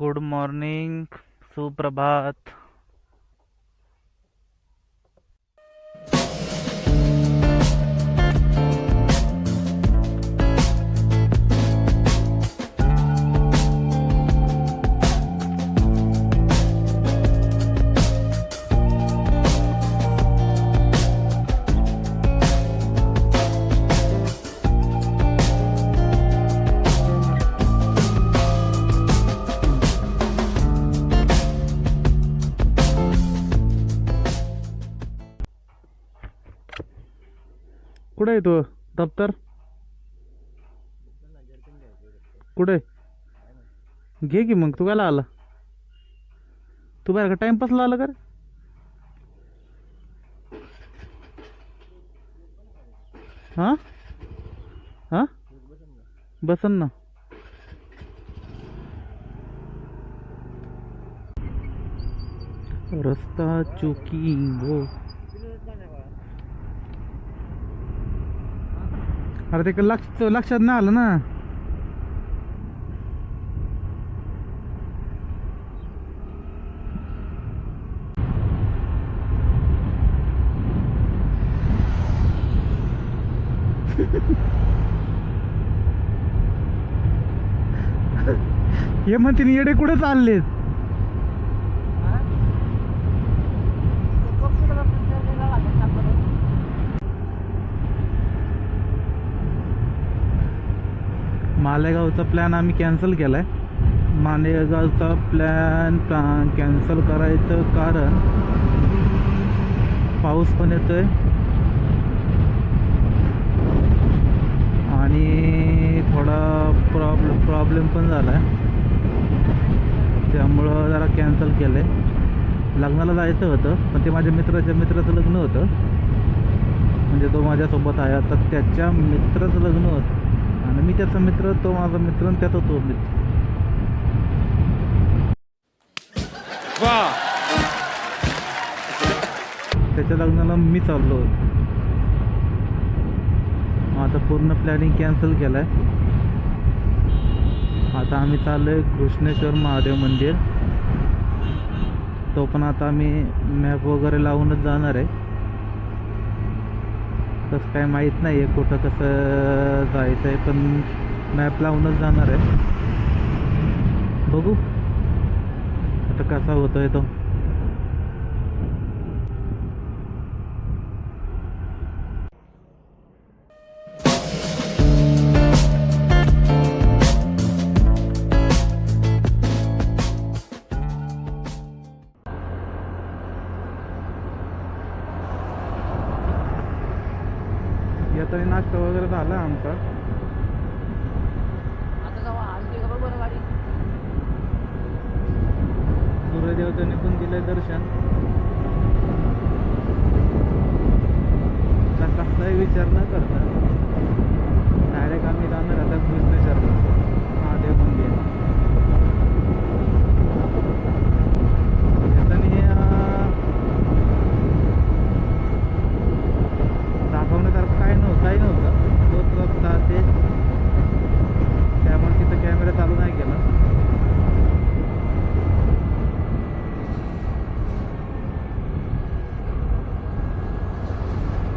Good morning सुप्रभात. कुठे आहे तो? दप्तर? कुठे? घे की मग तू कायला आला? तू बाहेर का टाइमपासला आला कर हा हां? हां? बसन ना. रस्ता चुकी अरे ते का लक्ष लक्षात नाही आलं ना. हे म्हणते येडे कुठे चाललेत? मालेगावचा प्लॅन आम्ही कॅन्सल केला आहे मालेगावचा प्लॅन कॅन्सल करायचं कारण पाऊस पण येतो आहे आणि थोडा प्रॉब्लेम प्रॉब्लेम पण झाला आहे त्यामुळं जरा कॅन्सल केलं आहे लग्नाला जायचं होतं पण ते माझ्या मित्राच्या मित्राचं लग्न होतं. म्हणजे तो माझ्यासोबत आहे. आता त्याच्या मित्राचं लग्न होतं. आणि मी त्याचा मित्र तो माझा मित्र आणि त्याचा तो मित्र. त्याच्या लग्नाला मी चाललो होतो. मग आता पूर्ण प्लॅनिंग कॅन्सल केलं आहे आता आम्ही चाललो आहे कृष्णेश्वर महादेव मंदिर. तो पण आता आम्ही मॅप वगैरे लावूनच जाणार आहे. तसं काय माहीत नाही आहे कुठं कसं जायचं आहे पण मॅप लावूनच जाणार आहे. बघू. आता कसा होतोय तो. झाला आमचा. सूर्यदेवताने पण दिलंय दर्शन. कसलाही विचार न करता डायरेक्ट आम्ही जाणार आता कृष्णेश्वरला महादेव मंदिर येताना अं, दाखवण्यासारखं काय नव्हतं काही नव्हतं तोच रस्ता ते त्यामुळे तिथं कॅमेरा चालू नाही केला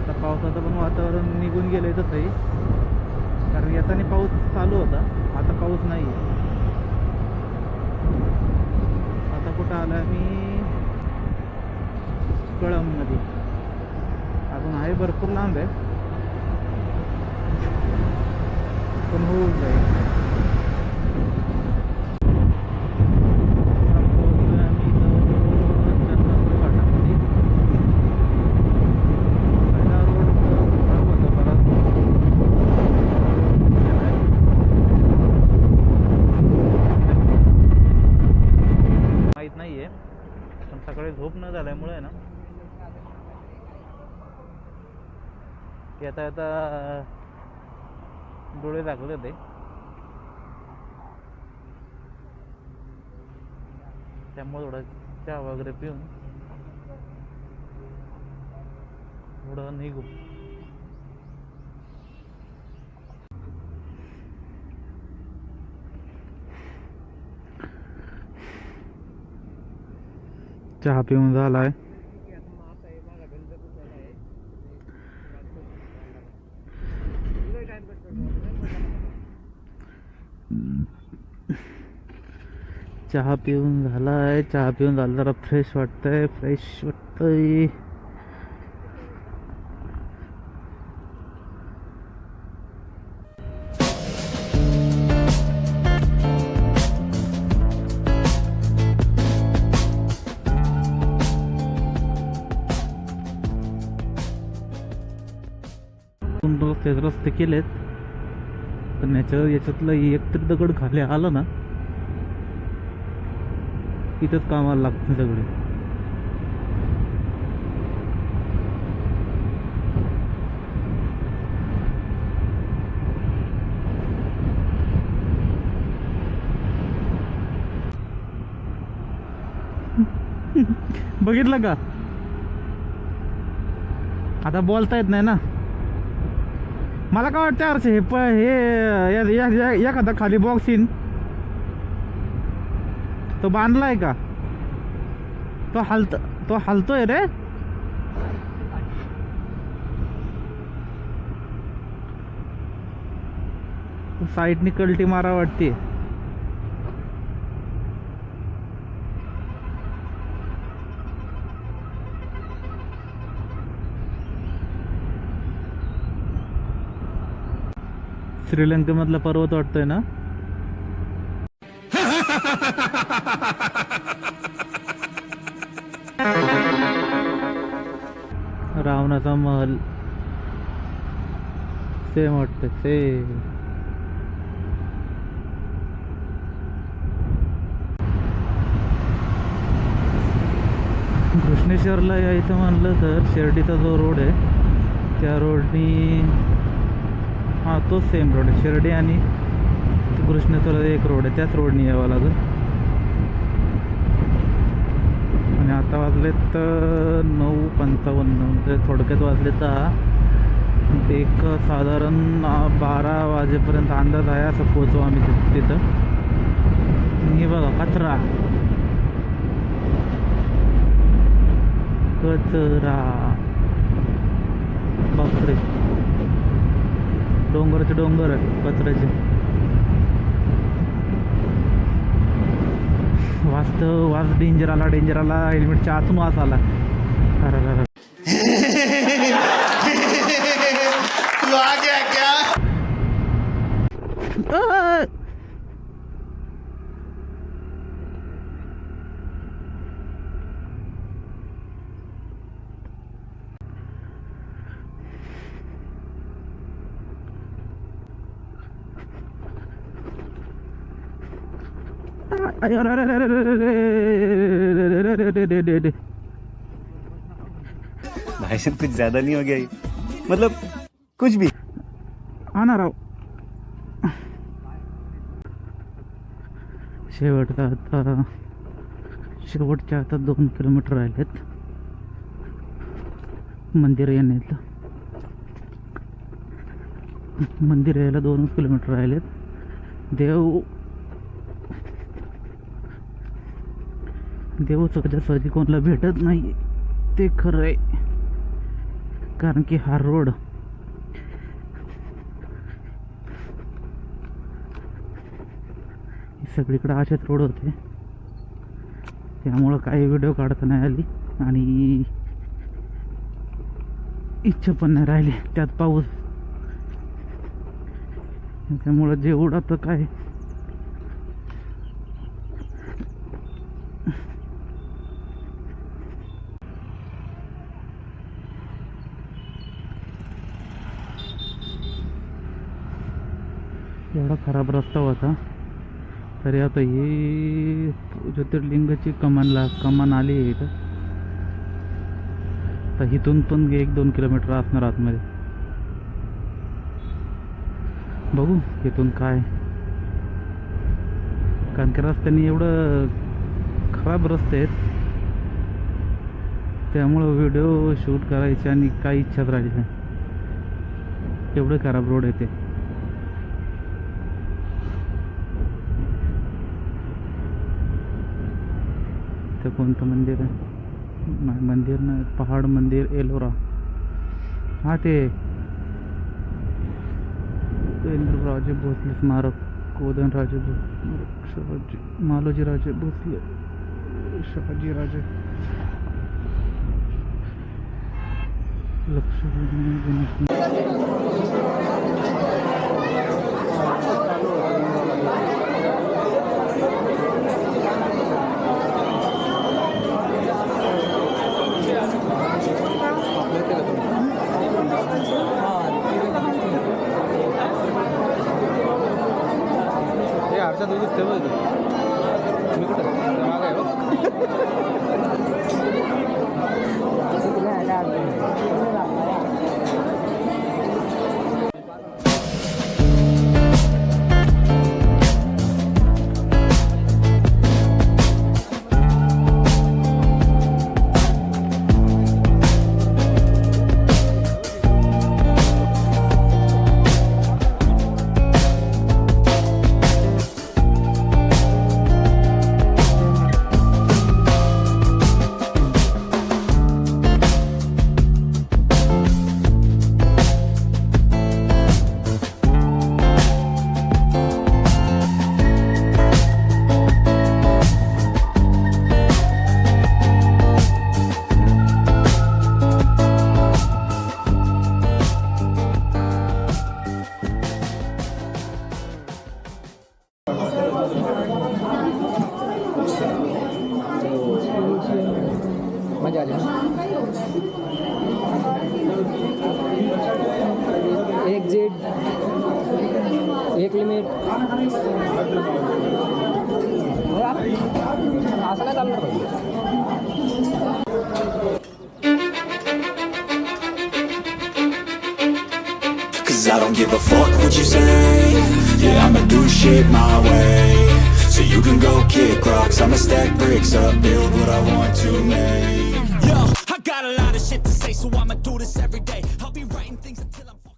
आता पावसाचं पण वातावरण निघून गेलंय तसंही कारण येताना पाऊस चालू होता आता पाऊस नाही आता कुठं आला मी कळममध्ये अजून आहे भरपूर लांब आहे पण होऊन जाईल आता पोहोचलोय आम्ही इथं चंदनपूर घाटामध्ये. पहिला रोड खराब होता बराच. माहीत नाहीये सकाळी झोप न झाल्यामुळे ना येता येता डोळे लागले होते. त्यामुळे थोडा चहा वगैरे पिऊन थोडं निघू. चहा पिऊन झालाय. चहा पिऊन झाला आहे चहा पिऊन झालं जरा फ्रेश वाटतंय. फ्रेश वाटतंय. रस्ते रस्ते केलेत. पण याच्या याच्यातलं एक तरी दगड खाली आलं ना इथंच कामाला लागतं सगळे. बघितलं का? आता बोलता येत नाही ना. मला काय वाटतं अर्थ हे प हे या- एखादा खाली बॉक्स येईन तो बांधलाय का? तो हलत तो हलतोय रे. साईडनी कल्टी मारा वाटते. श्रीलंकेमधला पर्वत वाटतोय ना? सेम वाटतं सेम कृष्णेश्वरला यायचं म्हणलं तर शिर्डीचा जो रोड आहे त्या रोडनी हां तोच सेम रोड आहे. शिर्डी आणि कृष्णेश्वर एक रोड आहे त्याच रोडनी यावं लागेल. आणि आता वाजलेत तर नऊ पंचावन्न म्हणजे थोडक्यात वाजले तर एक साधारण बारा वाजेपर्यंत अंदाज आहे असं पोचू आम्ही तिथं हे बघा कचरा. कचरा. बापरे. डोंगराचे डोंगर आहे कचऱ्याचे. वाजत वाज डेंजर आला डेंजर आला. हेल्मेटच्या आतून वास आला. अरे अरे अरे अरे अरे अरे अरे भाई साहब कुछ ज़्यादा नहीं हो गया मतलब कुछ भी। आना राव। शेवटचा आता शेवटच्या आता दोन किलोमीटर राहिलेत. मंदिर येण्यात मंदिर यायला दोन किलोमीटर राहिलेत. देव देव सहजासहजी कोणाला भेटत नाही ते खरं आहे. कारण की हा रोड सगळीकडे असेच रोड होते. त्यामुळं काही व्हिडिओ काढता नाही आली आणि इच्छा पण नाही राहिली त्यात पाऊस. त्यामुळं जेवढं तर काय एवढा खराब रस्ता होता. तरी आता ही ज्योतिर्लिंगाची कमानला कमान आली आहे इथं. तर इथून पण एक दोन किलोमीटर असणार आतमध्ये. बघू इथून काय. कारण की रस्त्याने एवढं खराब रस्ते आहेत. त्यामुळं व्हिडिओ शूट करायची आणि काही इच्छाच राहिली नाही. एवढं खराब रोड आहे ते इथं कोणतं मंदिर आहे नाही मंदिर नाही पहाड मंदिर एलोरा। हा ते। राजे भोसले स्मारक कोदनराजे भोसले शहाजी मालोजीराजे भोसले शहाजीराजे लक्ष्मी गणेश असं काय चालणार पाहिजे Cause I don't give a fuck what you say Yeah, I'ma do shit my way So you can go kick rocks I'ma stack bricks up, build what I want to make Yo, I got a lot of shit to say So I'ma do this every